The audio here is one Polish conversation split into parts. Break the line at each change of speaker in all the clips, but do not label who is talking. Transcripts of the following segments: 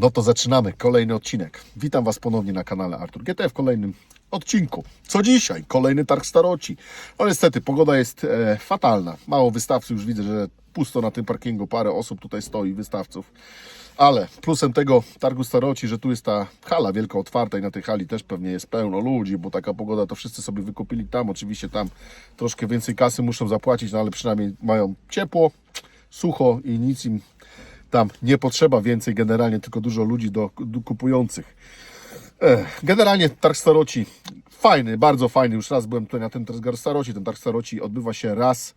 No to zaczynamy kolejny odcinek. Witam Was ponownie na kanale Artur GT w kolejnym odcinku. Co dzisiaj? Kolejny targ staroci. No niestety, pogoda jest e, fatalna. Mało wystawców, już widzę, że pusto na tym parkingu. Parę osób tutaj stoi, wystawców. Ale plusem tego targu staroci, że tu jest ta hala wielka otwarta i na tej hali też pewnie jest pełno ludzi, bo taka pogoda to wszyscy sobie wykupili tam. Oczywiście tam troszkę więcej kasy muszą zapłacić, no ale przynajmniej mają ciepło, sucho i nic im tam nie potrzeba więcej generalnie, tylko dużo ludzi do, do kupujących. Generalnie targ staroci fajny, bardzo fajny. Już raz byłem tutaj na tym targ staroci. Ten targ staroci odbywa się raz,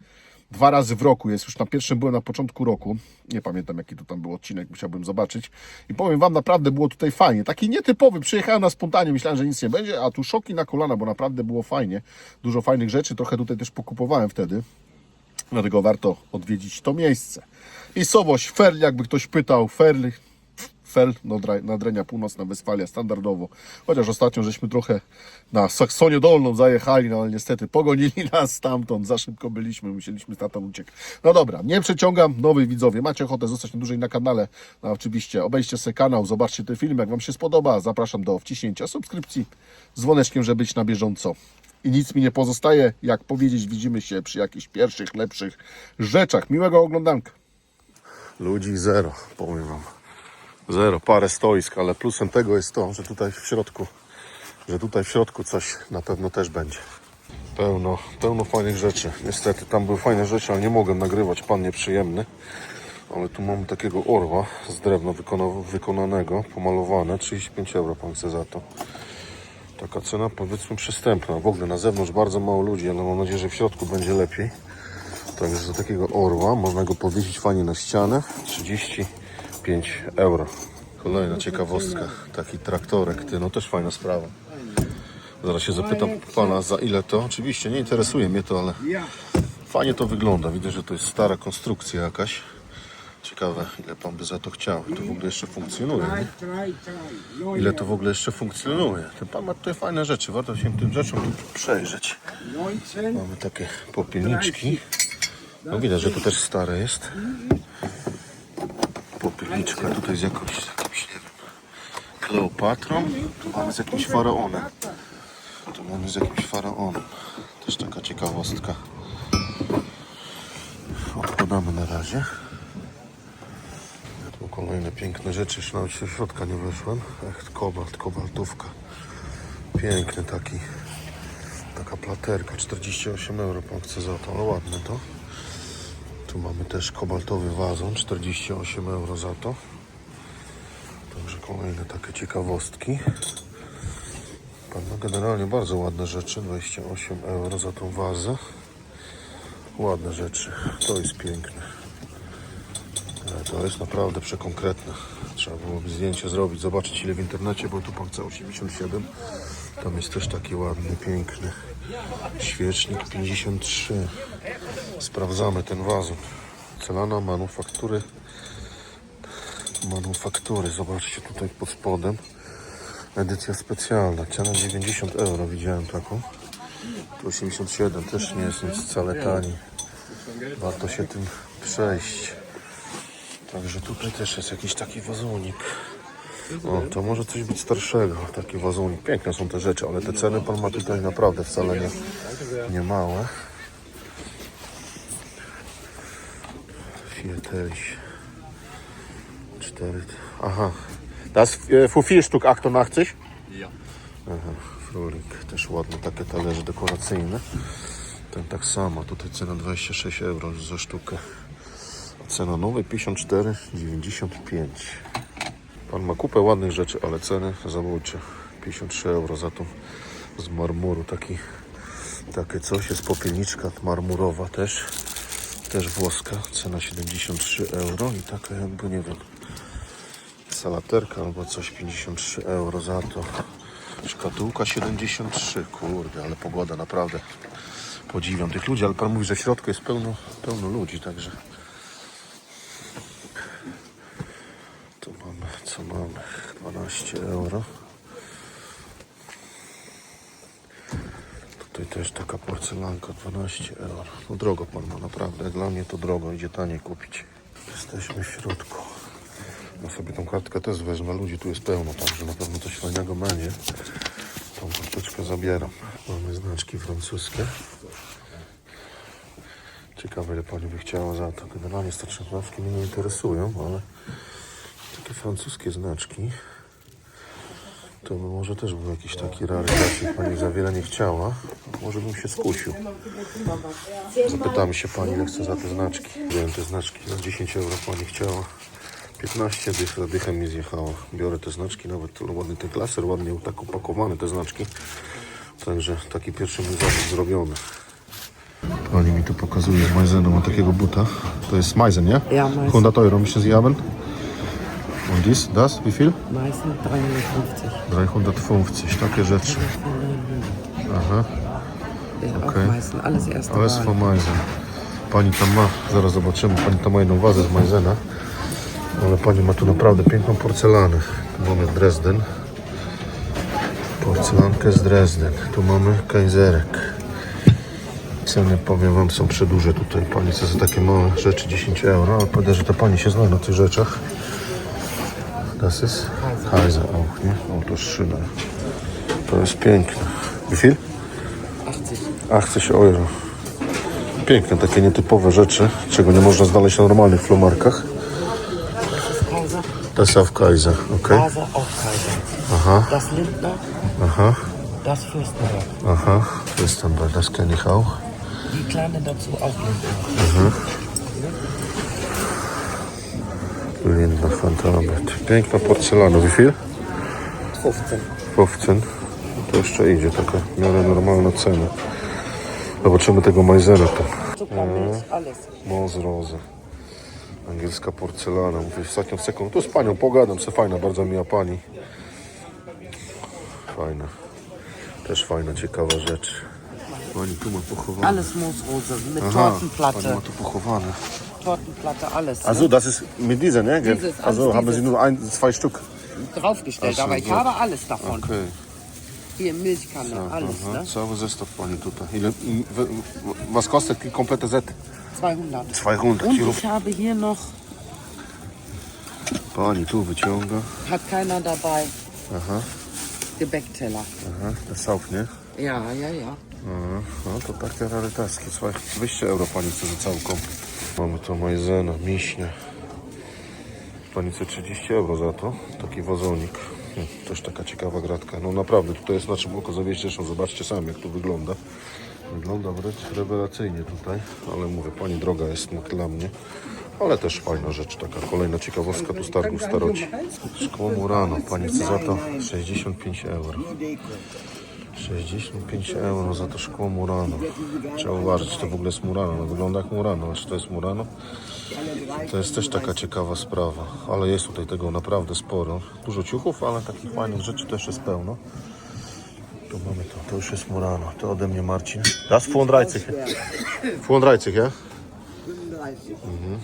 dwa razy w roku. Jest już na pierwszym byłem na początku roku. Nie pamiętam jaki to tam był odcinek, musiałbym zobaczyć. I powiem Wam, naprawdę było tutaj fajnie. Taki nietypowy. Przyjechałem na spontanie, myślałem, że nic nie będzie, a tu szoki na kolana, bo naprawdę było fajnie. Dużo fajnych rzeczy. Trochę tutaj też pokupowałem wtedy. Dlatego warto odwiedzić to miejsce. I Sowoś, Ferl, jakby ktoś pytał, Ferl, Nadra- Nadrenia Północna Westfalia, standardowo. Chociaż ostatnio żeśmy trochę na Saksonię Dolną zajechali, no ale niestety pogonili nas stamtąd, za szybko byliśmy, musieliśmy stamtąd uciekać. No dobra, nie przeciągam, nowi widzowie, macie ochotę zostać dłużej na kanale, no oczywiście obejście sobie kanał, zobaczcie ten film, jak Wam się spodoba, zapraszam do wciśnięcia subskrypcji dzwoneczkiem, żeby być na bieżąco. I nic mi nie pozostaje, jak powiedzieć, widzimy się przy jakichś pierwszych, lepszych rzeczach. Miłego oglądanka. Ludzi zero, powiem wam. Zero, parę stoisk, ale plusem tego jest to, że tutaj w środku, że tutaj w środku coś na pewno też będzie. Pełno, pełno fajnych rzeczy. Niestety tam były fajne rzeczy, ale nie mogłem nagrywać, pan nieprzyjemny. Ale tu mamy takiego orła z drewna wykona- wykonanego, pomalowane, 35 euro pan chce za to. Taka cena powiedzmy przystępna. W ogóle na zewnątrz bardzo mało ludzi, ale mam nadzieję, że w środku będzie lepiej. Także za takiego orła można go powiesić fajnie na ścianę. 35 euro. Kolejna ciekawostka. Taki traktorek. Ty, no też fajna sprawa. Zaraz się zapytam pana za ile to. Oczywiście nie interesuje mnie to, ale fajnie to wygląda. Widzę, że to jest stara konstrukcja jakaś. Ciekawe, ile pan by za to chciał. To w ogóle jeszcze funkcjonuje. Nie? Ile to w ogóle jeszcze funkcjonuje. Ten pan ma tutaj fajne rzeczy. Warto się tym rzeczom tu przejrzeć. Mamy takie popielniczki. No widać, że to też stare jest. Popielniczka tutaj z jakąś, jakimś, nie wiem, Kleopatrą. Tu mamy z jakimś faraonem. Tu mamy z jakimś faraonem. Też taka ciekawostka. Odkładamy na razie. Kolejne piękne rzeczy. Jeszcze nawet się środka nie weszłem. Kobalt, kobaltówka. Piękny taki. Taka platerka. 48 euro pan chce za to. Ale ładne to. Tu mamy też kobaltowy wazon, 48 euro za to. Także kolejne takie ciekawostki. Pan generalnie bardzo ładne rzeczy, 28 euro za tą wazę. Ładne rzeczy, to jest piękne. To jest naprawdę przekonkretne. Trzeba byłoby zdjęcie zrobić, zobaczyć ile w internecie, bo tu chce 87. Tam jest też taki ładny, piękny. Świecznik 53. Sprawdzamy ten wazon. Celana manufaktury. Manufaktury. Zobaczcie tutaj pod spodem. Edycja specjalna. Cena 90 euro. Widziałem taką. Tu 87. Też nie jest nic wcale tani. Warto się tym przejść. Także tutaj też jest jakiś taki wazonik. O, to może coś być starszego, taki wazonik. Piękne są te rzeczy, ale te ceny pan ma tutaj naprawdę wcale nie, nie małe. Viertelch. Cztery. Aha. Das äh, für vier Stück 88?
Ja.
Aha, Frulik. Też ładne takie talerze dekoracyjne. Ten tak samo. Tutaj cena 26 euro za sztukę. Cena nowej 54,95. Pan ma kupę ładnych rzeczy, ale ceny zabójcze. 53 euro za tą z marmuru. Taki, takie coś. Jest popielniczka marmurowa też. Też włoska. Cena 73 euro. I taka jakby, nie wiem, salaterka albo coś 53 euro za to. Szkatułka 73. Kurde, ale pogoda naprawdę. Podziwiam tych ludzi, ale pan mówi, że w środku jest pełno, pełno ludzi, także Tu mamy, co mamy? 12 euro. Tutaj też taka porcelanka 12 euro. No drogo pan ma naprawdę. Dla mnie to drogo, idzie taniej kupić. Jesteśmy w środku. Na sobie tą kartkę też wezmę. Ludzi tu jest pełno, także na pewno coś fajnego będzie. Tą karteczkę zabieram. Mamy znaczki francuskie. Ciekawe, ile pani by chciała za to. Generalnie stoczniówki mnie nie interesują, ale takie francuskie znaczki to by może też był jakiś taki rarytas, jak pani za wiele nie chciała. Może bym się skusił. Zapytamy się pani, ile chce za te znaczki. Wziąłem te znaczki za 10 euro pani chciała. 15 dych, za dychę mi zjechała. Biorę te znaczki, nawet ładny ten klaser, ładnie tak upakowane te znaczki. Także taki pierwszy mój zakup zrobiony. Pani mi tu pokazuje z ma takiego buta. To jest Majzen, nie?
Ja, Meissen.
100 Euro müssen Sie haben. Und dies, das, wie viel?
Meistens 350.
350, takie rzeczy. Aha, Okay.
Alles erste
alles von Majzen. Pani tam ma, zaraz zobaczymy, pani tam ma jedną wazę z Majzena. Ale pani ma tu naprawdę piękną porcelanę. Tu mamy Dresden. Porcelankę z Dresden. Tu mamy kajzerek. Ceny, powiem wam, są przedłuże tutaj. Pani chce za takie małe rzeczy 10 euro, ale powiem, że to pani się zna na tych rzeczach. Das ist Heiser auch, nie? O, to szyna. To jest piękne. Wie viel?
80.
80 euro. Piękne, takie nietypowe rzeczy, czego nie można znaleźć na normalnych flomarkach.
Das ist Kaiser.
Das ist auf Kaiser, okay?
Kaiser, auch Kaiser.
Aha,
Das Lindner,
aha,
das Fürstenberg.
aha. Fürstenberg, das kenne ich auch.
Die kleine dazu auch Lindner.
Lindner Fantabet. Piękna porcelana. Wie viel?
15.
15. To jeszcze idzie, taka w miarę normalna cena. Zobaczymy tego majzena tu.
Alles.
Mos Rose. Angielska porcelana. Mówię, ostatnią sekundę. Tu z panią pogadam, se fajna, bardzo miła pani. Fajna. Też fajna, ciekawa rzecz. Pani tu ma pochowane.
Alles Moosrose mit
Aha, pani
Tortenplatte.
ma tu pochowane.
Tortenplatte, alles.
Also das ist mit dieser, ne?
Dieses,
also haben. Sie nur ein, zwei Stück.
ne? Draufgestellt,
so,
aber ich
gut.
habe alles davon.
Okej.
Hier Milchkanne, alles.
Aha,
Ne?
cały zestaw pani tutaj. Ile, m, w- w- was kostet die komplette Set?
200.
200
Und ich habe hier noch,
Pani tu wyciąga.
hat keiner dabei,
Aha,
Gebäckteller.
aha, jest auch, nie?
Ja, ja, ja.
Aha, no to takie rarytaski. Słuchaj, 200 euro pani chce za całą komplet. Mamy to majzena, miśnie. Pani chce 30 euro za to. Taki wazonik. Hm, Też taka ciekawa gratka. No naprawdę, tutaj jest na czym oko zawieść. Zresztą zobaczcie sami, jak to wygląda. Wygląda wręcz rewelacyjnie tutaj. Ale mówię, pani droga jest no, dla mnie. Ale też fajna rzecz, taka kolejna ciekawostka tu z targu staroci. Szkło Murano, pani za to 65 euro. 65 euro za to szkło Murano. Trzeba uważać, czy to w ogóle jest Murano. No, wygląda jak Murano, ale czy to jest Murano? To jest też taka ciekawa sprawa, ale jest tutaj tego naprawdę sporo. Dużo ciuchów, ale takich fajnych rzeczy też jest pełno. Tu mamy to, to już jest Murano. To ode mnie Marcin. Das 35. 35, ja? Mhm.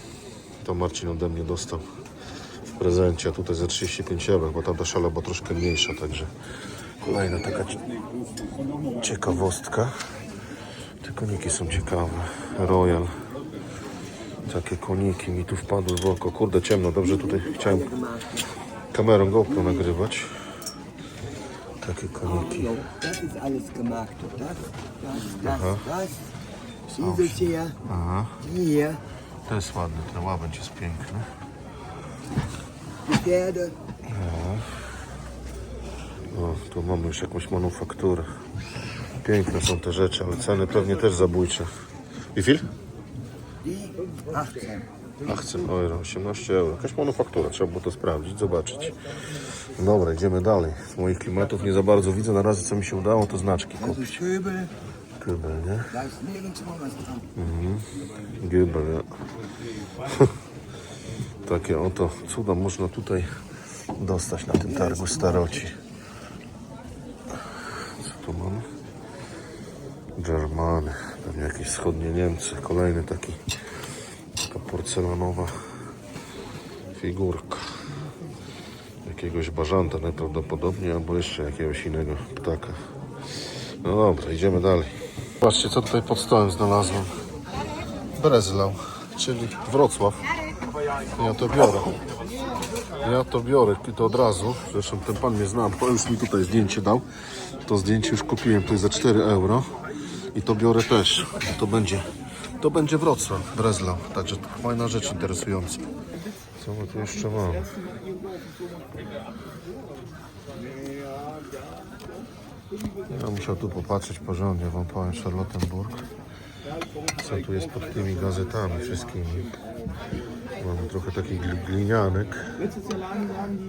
To Marcin ode mnie dostał w prezencie, a tutaj za 35 euro, bo tamta szala była troszkę mniejsza, także kolejna taka cie- ciekawostka. Te koniki są ciekawe. Royal. Takie koniki mi tu wpadły w oko. Kurde, ciemno. Dobrze tutaj chciałem kamerą GoPro nagrywać. Takie koniki. Aha.
hier,
To jest ładny, ten łabędź jest piękny.
Pferde.
O, tu mamy już jakąś manufakturę. Piękne są te rzeczy, ale ceny pewnie też zabójcze. Wie viel?
Die 18.
18 euro, 18 euro. Jakaś manufaktura, trzeba było to sprawdzić, zobaczyć. Dobra, idziemy dalej. Z moich klimatów nie za bardzo widzę. Na razie co mi się udało, to znaczki kupić. Kybel, nie? Gybel, ja. Takie oto cuda można tutaj dostać na tym targu staroci. Tu mamy? Germany, pewnie jakieś wschodnie Niemcy. Kolejny taki, taka porcelanowa figurka. Jakiegoś bażanta najprawdopodobniej, albo jeszcze jakiegoś innego ptaka. No dobra, idziemy dalej. Patrzcie, co tutaj pod stołem znalazłem. Breslau, czyli Wrocław. Ja to biorę. Ja to biorę to od razu. Zresztą ten pan mnie zna, bo już mi tutaj zdjęcie dał. To zdjęcie już kupiłem tutaj za 4 euro. I to biorę też. To będzie, to będzie Wrocław, Breslau. Także to fajna rzecz interesująca. Co my tu jeszcze mamy? Ja muszę tu popatrzeć porządnie, wam powiem Charlottenburg. Co tu jest pod tymi gazetami wszystkimi. Mamy trochę takich gli- glinianek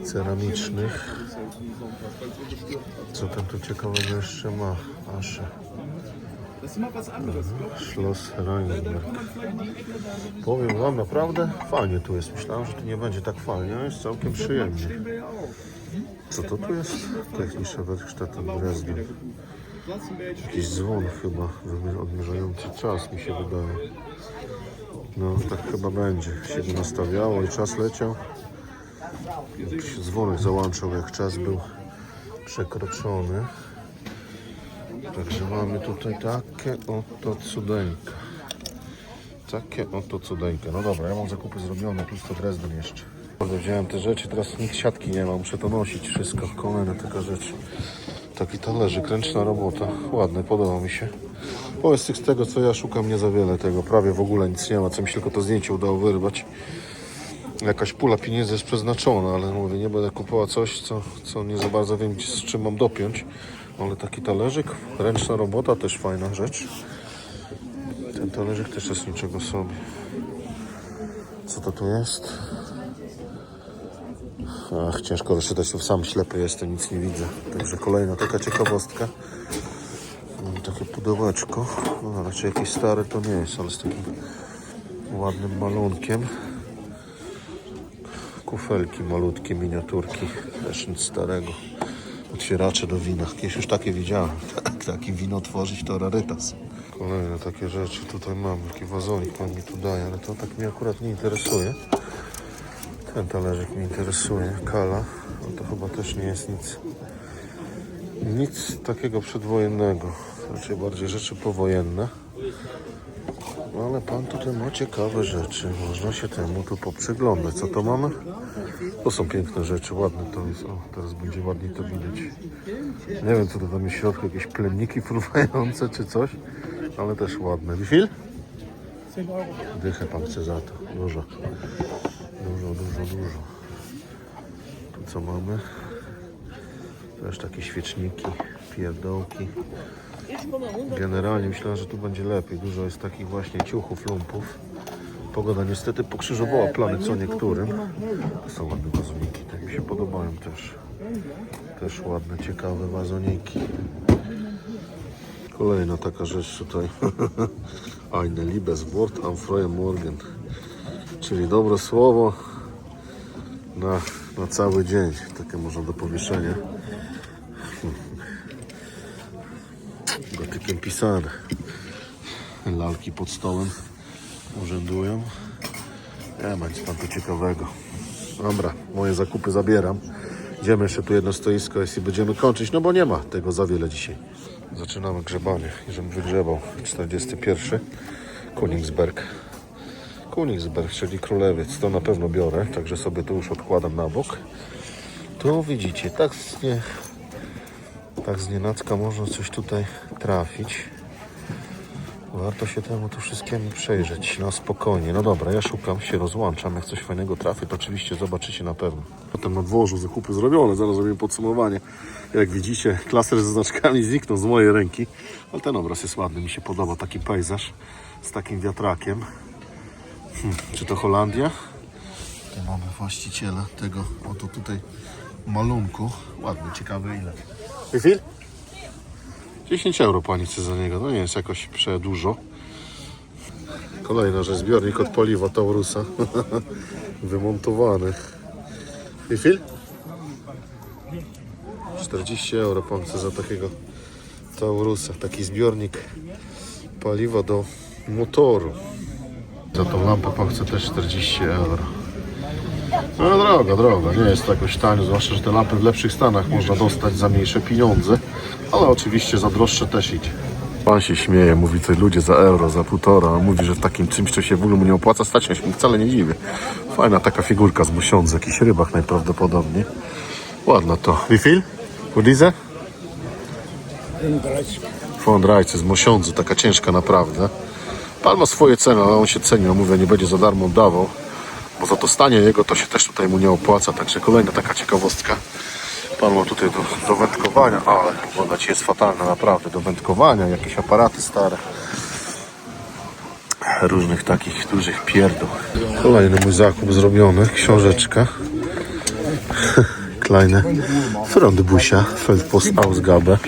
ceramicznych. Co tam tu ciekawego jeszcze ma? Asze. Schloss Rheinberg. Powiem wam, naprawdę fajnie tu jest. Myślałem, że tu nie będzie tak fajnie, a jest całkiem przyjemnie. Co to tu jest? Technische Werkstätten Dresden. Jakiś dzwon chyba, odmierzający czas mi się wydaje. No, tak chyba będzie. Się nastawiało i czas leciał. Jakiś dzwonek załączał, jak czas był przekroczony. Także mamy tutaj takie oto cudeńka. Takie oto cudeńka. No dobra, ja mam zakupy zrobione, plus to Dresden jeszcze. Wziąłem te rzeczy, teraz nikt siatki nie ma, muszę to nosić wszystko. Kolejna taka rzecz. Taki talerzyk, ręczna robota. Ładny, podoba mi się. Bo jest z tego, co ja szukam, nie za wiele tego. Prawie w ogóle nic nie ma, co mi się tylko to zdjęcie udało wyrwać. Jakaś pula pieniędzy jest przeznaczona, ale mówię, nie będę kupował coś, co, co nie za bardzo wiem, z czym mam dopiąć. Ale taki talerzyk, ręczna robota, też fajna rzecz. Ten talerzyk też jest niczego sobie. Co to tu jest? Ach, ciężko rozczytać, tu sam ślepy jestem, nic nie widzę. Także kolejna taka ciekawostka. Mam takie pudełeczko. No, raczej jakieś stare to nie jest, ale z takim ładnym malunkiem. Kufelki malutkie, miniaturki. Też nic starego. Otwieracze do wina. Kiedyś już takie widziałem. Takie wino tworzyć to rarytas. Kolejne takie rzeczy tutaj mam. Taki wazonik pan mi tu daje, ale to tak mnie akurat nie interesuje. Ten talerzyk mnie interesuje. Kala. No to chyba też nie jest nic. Nic takiego przedwojennego. Raczej bardziej rzeczy powojenne. No ale pan tutaj ma ciekawe rzeczy. Można się temu tu poprzyglądać. Co to mamy? To są piękne rzeczy, ładne to jest. O, teraz będzie ładniej to widać. Nie wiem, co to tam jest w środku, jakieś plemniki fruwające czy coś, ale też ładne. Wie viel? Dychę pan chce za to. Dużo. Dużo, dużo, dużo. Tu co mamy? Też takie świeczniki, pierdołki. Generalnie myślałem, że tu będzie lepiej. Dużo jest takich właśnie ciuchów, lumpów. Pogoda niestety pokrzyżowała plany co niektórym. Są ładne wazoniki, tak mi się podobają też. Też ładne, ciekawe wazoniki. Kolejna taka rzecz tutaj. Eine liebes Wort am freien Morgen. Czyli dobre słowo na, na cały dzień. Takie można do powieszenia. Gotykiem pisane. Lalki pod stołem urzędują. Nie ma nic pan tu ciekawego. Dobra, moje zakupy zabieram. Idziemy jeszcze tu jedno stoisko jest i będziemy kończyć, no bo nie ma tego za wiele dzisiaj. Zaczynamy grzebanie. Żebym wygrzebał 41. Königsberg. Königsberg, czyli królewiec. To na pewno biorę, także sobie to już odkładam na bok. Tu widzicie, tak z, nie, tak z nienacka można coś tutaj trafić. Warto się temu tu wszystkiemu przejrzeć na spokojnie. No dobra, ja szukam, się rozłączam. Jak coś fajnego trafię, to oczywiście zobaczycie na pewno. Potem na dworzu zakupy zrobione, zaraz zrobimy podsumowanie. Jak widzicie, klaser ze znaczkami zniknął z mojej ręki, ale ten obraz jest ładny, mi się podoba taki pejzaż z takim wiatrakiem. Hm, czy to Holandia? Tu mamy właściciela tego oto tutaj malunku. Ładny, ciekawy ile. Wie viel? 10 euro pani chce za niego, to nie jest jakoś przedłużo. Kolejna rzecz, zbiornik od paliwa Taurusa. Wymontowany. Wie viel? 40 euro pan chce za takiego Taurusa. Taki zbiornik paliwa do motoru. Za tą lampę pan chce też 40 euro. No droga, droga, nie jest to jakoś tanio, zwłaszcza, że te lampy w lepszych stanach można dostać za mniejsze pieniądze, ale oczywiście za droższe też idzie. Pan się śmieje, mówi coś ludzie za euro, za półtora, a mówi, że w takim czymś, co się w ogóle mu nie opłaca stać, ja się mu wcale nie dziwię. Fajna taka figurka z musiądzu, jakiś rybach najprawdopodobniej. Ładna to. Wie viel? Für diese? 35 z mosiądzu, taka ciężka naprawdę. Pan ma swoje ceny, ale on się ceni, no mówię, nie będzie za darmo dawał, bo za to stanie jego to się też tutaj mu nie opłaca, także kolejna taka ciekawostka. Pan ma tutaj do, do wędkowania, ale woda ci jest fatalna naprawdę, do wędkowania, jakieś aparaty stare. Różnych takich dużych pierdół. Kolejny mój zakup zrobiony, książeczka. Kleine Frondbusia, Feldpost Ausgabe.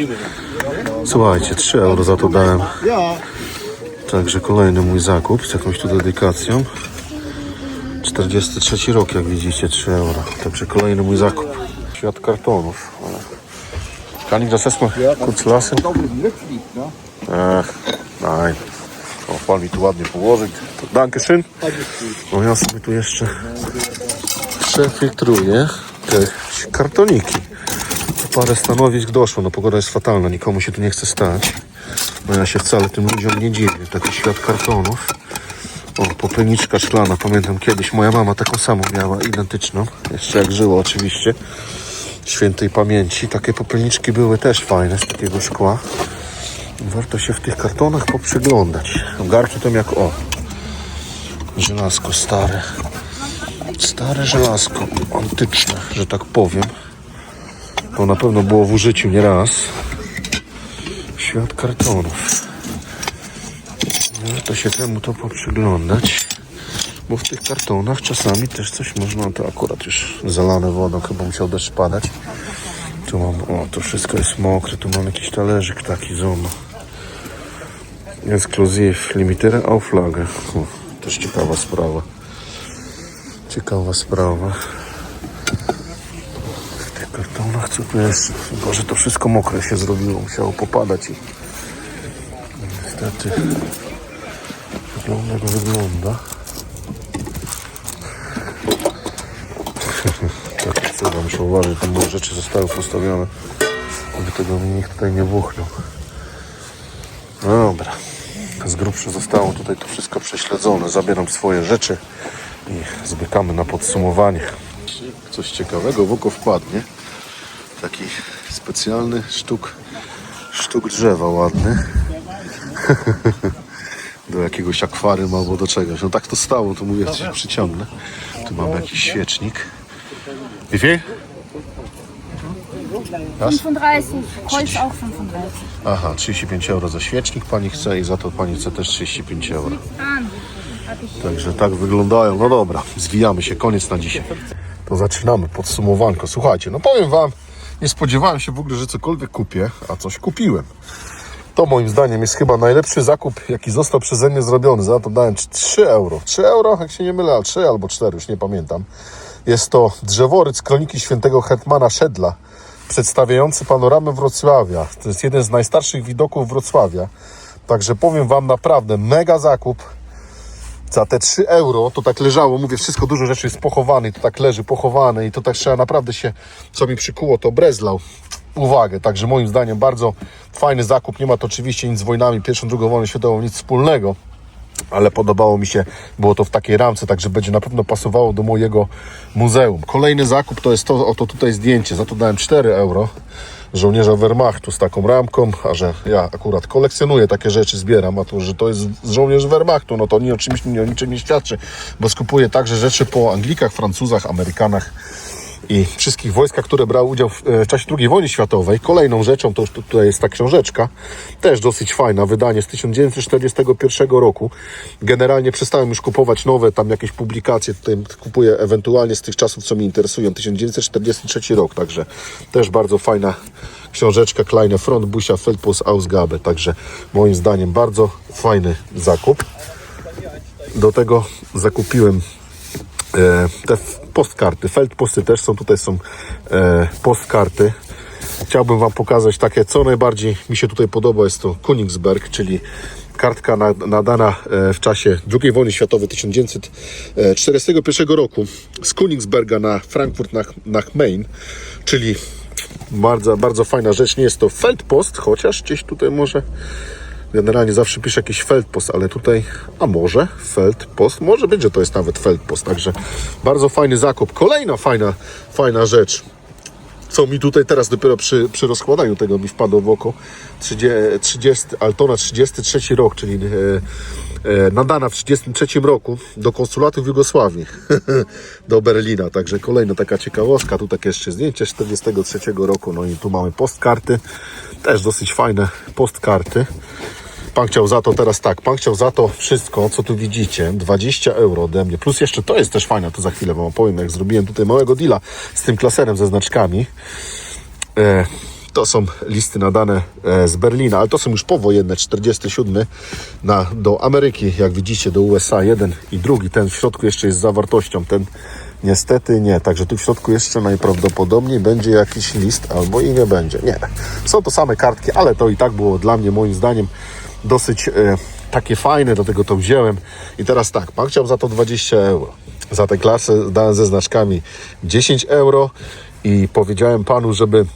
Słuchajcie, 3 euro za to dałem. Także kolejny mój zakup z jakąś tu dedykacją. 43 rok, jak widzicie, 3 euro. Także kolejny mój zakup. Świat kartonów. Kann ich das erstmal kurz lassen? Ach, nein. O, pan mi tu ładnie położyć. Dankeschön. No ja sobie tu jeszcze przefiltruję te kartoniki. Parę stanowisk doszło, no pogoda jest fatalna, nikomu się tu nie chce stać. No ja się wcale tym ludziom nie dziwię. Taki świat kartonów. O, popelniczka szklana. Pamiętam kiedyś moja mama taką samą miała, identyczną. Jeszcze jak żyła oczywiście. Świętej pamięci. Takie popelniczki były też fajne z takiego szkła. Warto się w tych kartonach poprzyglądać. Garki to jak o. Żelazko stare. Stare żelazko. Antyczne, że tak powiem. To na pewno było w użyciu nieraz. Świat kartonów. Warto się temu to poprzyglądać. Bo w tych kartonach czasami też coś można, to akurat już zalane wodą, chyba musiał deszcz padać. Tu mam, o, to wszystko jest mokre, tu mam jakiś talerzyk taki zono. Ekskluzyw, limitery Auflage. O, też ciekawa sprawa. Ciekawa sprawa. Co tu? Boże, to wszystko mokre się zrobiło, musiało popadać i niestety wygląda jak wygląda. tak, co wam muszę uważać, tam moje rzeczy zostały postawione, aby tego mi nikt tutaj nie wuchnął. No dobra, z grubsza zostało tutaj to wszystko prześledzone. Zabieram swoje rzeczy i zbiegamy na podsumowanie. Coś ciekawego w oko wpadnie. Taki specjalny sztuk, sztuk drzewa ładny. do jakiegoś akwarium albo do czegoś. No tak to stało, to mówię, coś przyciągnę. Tu mamy jakiś świecznik. Wie viel? Was?
35. Holz auch 35.
Aha, 35 euro za świecznik pani chce i za to pani chce też 35 euro. Także tak wyglądają. No dobra, zwijamy się, koniec na dzisiaj. To zaczynamy podsumowanko. Słuchajcie, no powiem wam, nie spodziewałem się w ogóle, że cokolwiek kupię, a coś kupiłem. To moim zdaniem jest chyba najlepszy zakup, jaki został przeze mnie zrobiony. Za to dałem 3 euro. 3 euro, jak się nie mylę, a 3 albo 4, już nie pamiętam. Jest to drzeworyt kroniki świętego Hetmana Szedla, przedstawiający panoramę Wrocławia. To jest jeden z najstarszych widoków Wrocławia. Także powiem Wam naprawdę, mega zakup. Te 3 euro to tak leżało, mówię, wszystko, dużo rzeczy jest pochowane i to tak leży pochowane i to tak trzeba naprawdę się, co mi przykuło, to Breslau. Uwagę, także moim zdaniem bardzo fajny zakup. Nie ma to oczywiście nic z wojnami, pierwszą, drugą wojną światową, nic wspólnego ale podobało mi się, było to w takiej ramce, także będzie na pewno pasowało do mojego muzeum. Kolejny zakup to jest to, oto tutaj zdjęcie, za to dałem 4 euro żołnierza Wehrmachtu z taką ramką, a że ja akurat kolekcjonuję takie rzeczy, zbieram, a to, że to jest żołnierz Wehrmachtu, no to nie, oczywiście nie o niczym nie świadczy, bo skupuję także rzeczy po Anglikach, Francuzach, Amerykanach, i wszystkich wojskach, które brały udział w, e, w czasie II wojny światowej. Kolejną rzeczą to już tu- tutaj jest ta książeczka, też dosyć fajna, wydanie z 1941 roku. Generalnie przestałem już kupować nowe tam jakieś publikacje, tutaj kupuję ewentualnie z tych czasów, co mnie interesują. 1943 rok, także też bardzo fajna książeczka Kleine Frontbusia Feldpost Ausgabe, także moim zdaniem bardzo fajny zakup. Do tego zakupiłem e, te postkarty. Feldposty też są, tutaj są e, postkarty. Chciałbym Wam pokazać takie, co najbardziej mi się tutaj podoba, jest to Königsberg, czyli kartka na- nadana e, w czasie II wojny światowej 1941 roku z Königsberga na Frankfurt nach, nach Main, czyli bardzo, bardzo fajna rzecz. Nie jest to Feldpost, chociaż gdzieś tutaj może Generalnie zawsze piszę jakiś Feldpost, ale tutaj, a może Feldpost, może być, że to jest nawet Feldpost, także bardzo fajny zakup. Kolejna fajna, fajna rzecz co mi tutaj teraz dopiero przy, przy rozkładaniu tego mi wpadło w oko. 30, 30, Altona 33 rok, czyli e, e, nadana w 33 roku do konsulatu w Jugosławii, do Berlina. Także kolejna taka ciekawostka. Tu takie jeszcze zdjęcie 43 roku. No i tu mamy postkarty. Też dosyć fajne postkarty. Pan chciał za to teraz tak, pan chciał za to wszystko, co tu widzicie, 20 euro ode mnie. Plus jeszcze to jest też fajne, to za chwilę wam opowiem, jak zrobiłem tutaj małego deala z tym klaserem ze znaczkami. E, to są listy nadane e, z Berlina, ale to są już powojenne, 47 na, do Ameryki, jak widzicie, do USA, jeden i drugi. Ten w środku jeszcze jest zawartością, ten niestety nie. Także tu w środku jeszcze najprawdopodobniej będzie jakiś list, albo i nie będzie. Nie, są to same kartki, ale to i tak było dla mnie, moim zdaniem, dosyć e, takie fajne, dlatego to wziąłem. I teraz tak, pan chciał za to 20 euro. Za tę klasę dałem ze znaczkami 10 euro i powiedziałem panu, żeby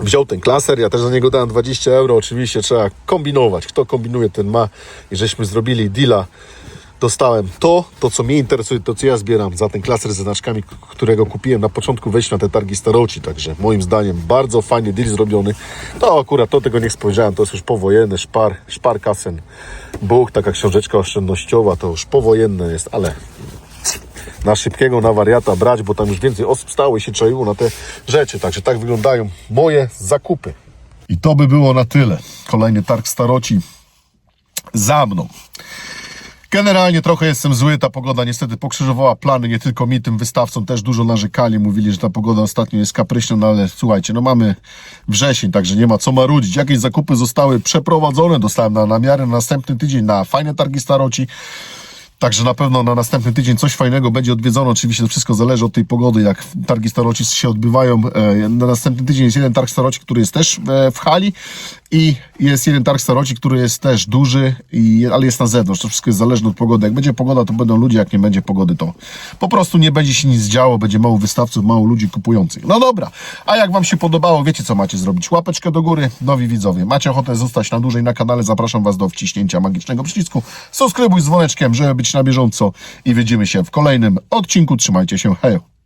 wziął ten klaser, ja też za niego dałem 20 euro. Oczywiście trzeba kombinować. Kto kombinuje, ten ma. I żeśmy zrobili deala. Dostałem to, to co mnie interesuje, to co ja zbieram za ten klaser ze znaczkami, którego kupiłem na początku wejścia na te targi staroci. Także moim zdaniem bardzo fajny deal zrobiony. To akurat to tego nie spojrzałem, to jest już powojenne, szpar, szparkasen. Bóg, taka książeczka oszczędnościowa, to już powojenne jest, ale na szybkiego, na wariata brać, bo tam już więcej osób stało i się czaiło na te rzeczy. Także tak wyglądają moje zakupy. I to by było na tyle. Kolejny targ staroci za mną. Generalnie trochę jestem zły, ta pogoda niestety pokrzyżowała plany, nie tylko mi, tym wystawcom też dużo narzekali, mówili, że ta pogoda ostatnio jest kapryśna, no ale słuchajcie, no mamy wrzesień, także nie ma co marudzić. Jakieś zakupy zostały przeprowadzone, dostałem na namiary na następny tydzień na fajne targi staroci. Także na pewno na następny tydzień coś fajnego będzie odwiedzone. Oczywiście to wszystko zależy od tej pogody, jak targi staroci się odbywają. E, Na następny tydzień jest jeden targ staroci, który jest też e, w hali i jest jeden targ staroci, który jest też duży, i, ale jest na zewnątrz. To wszystko jest zależne od pogody. Jak będzie pogoda, to będą ludzie, jak nie będzie pogody, to po prostu nie będzie się nic działo, będzie mało wystawców, mało ludzi kupujących. No dobra, a jak Wam się podobało, wiecie co macie zrobić. Łapeczkę do góry, nowi widzowie. Macie ochotę zostać na dłużej na kanale, zapraszam Was do wciśnięcia magicznego przycisku. Subskrybuj z dzwoneczkiem, żeby być na bieżąco i widzimy się w kolejnym odcinku. Trzymajcie się, hej!